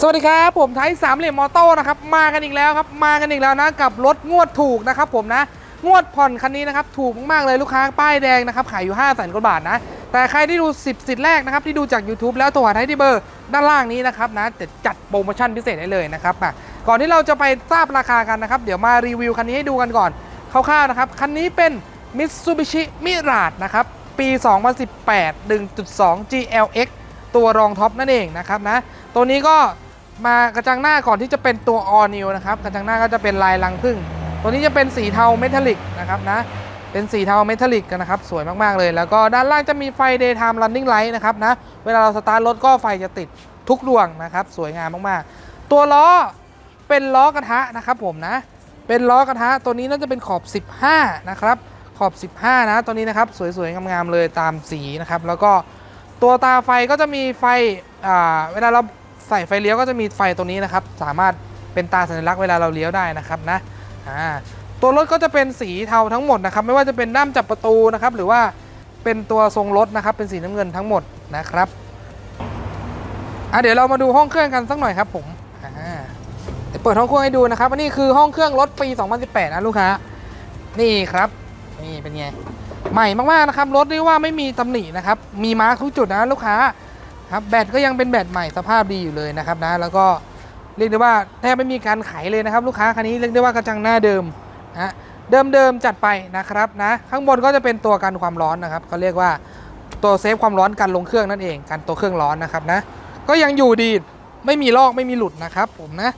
สวัสดีครับผมไทยสามเหลี่ยมมอเตอร์นะครับมากันอีกแล้วครับมากันอีกแล้วนะกับรถงวดถูกนะครับผมนะงวดผ่อนคันนี้นะครับถูกมากๆเลยลูกค้าป้ายแดงนะครับขายอยู่5 0 0 0 0 0กว่าบาทนะแต่ใครที่ดู10สิทธิ์แรกนะครับที่ดูจาก YouTube แล้วโทรหาไทยที่เบอร์ด้านล่างนี้นะครับนะจะจัดโปรโมชั่นพิเศษให้เลยนะครับอะก่อนที่เราจะไปทราบราคากันนะครับเดี๋ยวมารีวิวคันนี้ให้ดูกันก่อนคร่าวๆนะครับคันนี้เป็น Mitsubishi Mirage นะครับปี 2018 1.2 GLX ตัวรองท็อปนั่นเองนะครับนะตัวนี้ก็ มากระจังหน้าก่อนที่จะเป็นตัว all new นะครับกระจังหน้าก็จะเป็นลายรังผึ้งตัวนี้จะเป็นสีเทาเมทัลลิกนะครับนะเป็นสีเทาเมทัลลิกกันนะครับสวยมากๆเลย แล้วก็ด้านล่างจะมีไฟ daytime running light นะครับนะเวลาเราสตาร์ทรถก็ไฟจะติดทุกดวงนะครับสวยงามมากๆ ตัวล้อเป็นล้อกระทะนะครับผมนะเป็นล้อกระทะตัวนี้น่าจะเป็นขอบ 15 นะครับขอบ 15 นะตัวนี้นะครับสวยๆงามๆเลยตามสีนะครับแล้วก็ตัวตาไฟก็จะมีไฟอ่าเวลาเรา ใส่ไฟเลี้ยวก็จะมีไฟตรงนี้นะครับ สามารถเป็นตาสัญลักษณ์เวลาเราเลี้ยวได้นะครับนะอ่าตัวรถก็จะเป็นสีเทาทั้งหมดนะครับ ไม่ว่าจะเป็นด้ามจับประตูนะครับ หรือว่าเป็นตัวทรงรถนะครับ เป็นสีน้ำเงินทั้งหมดนะครับอะเดี๋ยวเรามาดูห้องเครื่องกันสักหน่อยครับผมอ่าเปิดห้องเครื่องให้ดูนะครับอันนี้คือห้องเครื่องรถปี 2018 นะลูกค้านี่ครับนี่เป็นไงใหม่มากๆนะครับรถเรียกว่าไม่มีตำหนินะครับ มีมาร์คทุกจุดนะลูกค้า ครับแบตก็ยังเป็นแบตใหม่สภาพดีอยู่เลยนะครับนะแล้วก็เรียกได้ว่าแทบไม่มีการไขเลยนะครับ ลูกค้าคันนี้เรียกได้ว่ากระจังหน้าเดิมนะเดิมเดิมๆจัดไปนะครับนะข้างบนก็จะเป็นตัวกันความร้อนนะครับเขาเรียกว่าตัวเซฟความร้อนกันลงเครื่องนั่นเองกันตัวเครื่องร้อนนะครับนะก็ยังอยู่ดีไม่มีลอกไม่มีหลุดนะครับผมนะ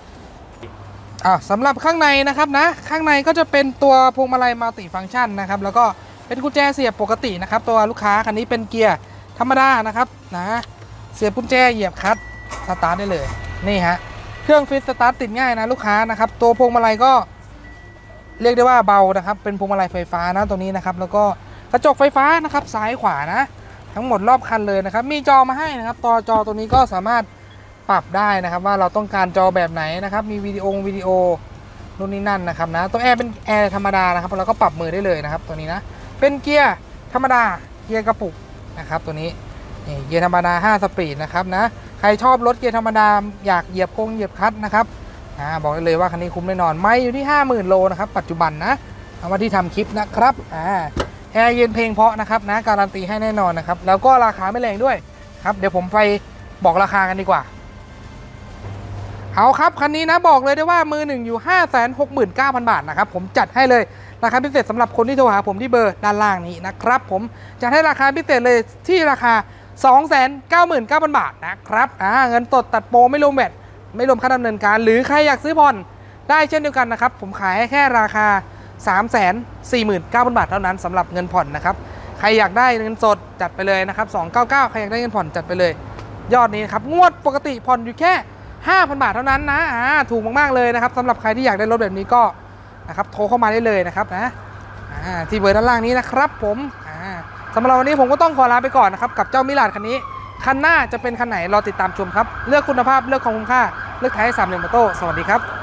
อ่าสำหรับข้างในนะครับนะข้างในก็จะเป็นตัวพวงมาลัยมัลติฟังก์ชันนะครับแล้วก็เป็นกุญแจเสียบปกตินะครับตัวลูกค้าคันนี้เป็นเกียร์ธรรมดานะครับนะ เสียบกุญแจเหยียบคัตสตาร์ทได้เลยนี่ฮะเครื่องฟิตสตาร์ทติดง่ายนะลูกค้านะครับตัวพวงมาลัยก็เรียกได้ว่าเบานะครับเป็นพวงมาลัยไฟฟ้านะตัวนี้นะครับแล้วก็กระจกไฟฟ้านะครับซ้ายขวานะ ทั้งหมดรอบคันเลยนะครับมีจอมาให้นะครับตัวจอตัวนี้ก็สามารถปรับได้นะครับว่าเราต้องการจอแบบไหนนะครับมีวิดีโอวิดีโอนู่นนี่นั่นนะครับนะตัวแอร์เป็นแอร์ธรรมดานะครับเราก็ปรับมือได้เลยนะครับตัวนี้นะเป็นเกียร์ธรรมดาเกียร์กระปุกนะครับตัวนี้ นี่เกียร์ธรรมดา 5 สปีดนะครับนะ ใครชอบรถเกียร์ธรรมดา อยากเหยียบโค้งเหยียบคลัตช์นะครับอ่าบอกได้เลยว่าคันนี้คุ้มแน่นอน ไม่อยู่ที่ 50,000 โลนะครับปัจจุบันนะเอามาที่ทำคลิปนะครับอ่าแอร์เย็นเพลงเพาะนะครับนะการันตีให้แน่นอนนะครับ แล้วก็ราคาไม่แรงด้วยครับ เดี๋ยวผมไปบอกราคากันดีกว่า เอาครับ คันนี้นะบอกเลยได้ว่ามือหนึ่งอยู่ 5 6 9 0 0 0 บาทนะครับ ผมจัดให้เลยราคาพิเศษสำหรับคนที่โทรหาผมที่เบอร์ด้านล่างนี้นะครับ ผมจัดให้ราคาพิเศษเลยที่ราคา 299,000 บาทนะครับอ่าเงินสดตัดโปรไม่รวมแบตไม่รวมค่าดำเนินการ หรือใครอยากซื้อผ่อนได้เช่นเดียวกันนะครับ ผมขายให้แค่ราคา 349,000 บาทเท่านั้นสำหรับเงินผ่อนนะครับ ใครอยากได้เงินสดจัดไปเลยนะครับ 299 ใครอยากได้เงินผ่อนจัดไปเลย ยอดนี้นครับงวดปกติผ่อนอยู่แค่ 5,000 บาทเท่านั้นนะอ่าถูกมากๆเลยนะครับสำหรับใครที่อยากได้รถแบบนี้ก็นะครับโทรเข้ามาได้เลยนะครับนะอ่าที่เบอร์ด้านล่างนี้นะครับผม สำหรับวันนี้ผมก็ต้องขอลาไปก่อนนะครับกับเจ้ามิลาดคันนี้ คันหน้าจะเป็นคันไหนรอติดตามชมครับ เลือกคุณภาพเลือกความคุ้มค่า เลือกไทยสามเหลี่ยมมอโต้สวัสดีครับ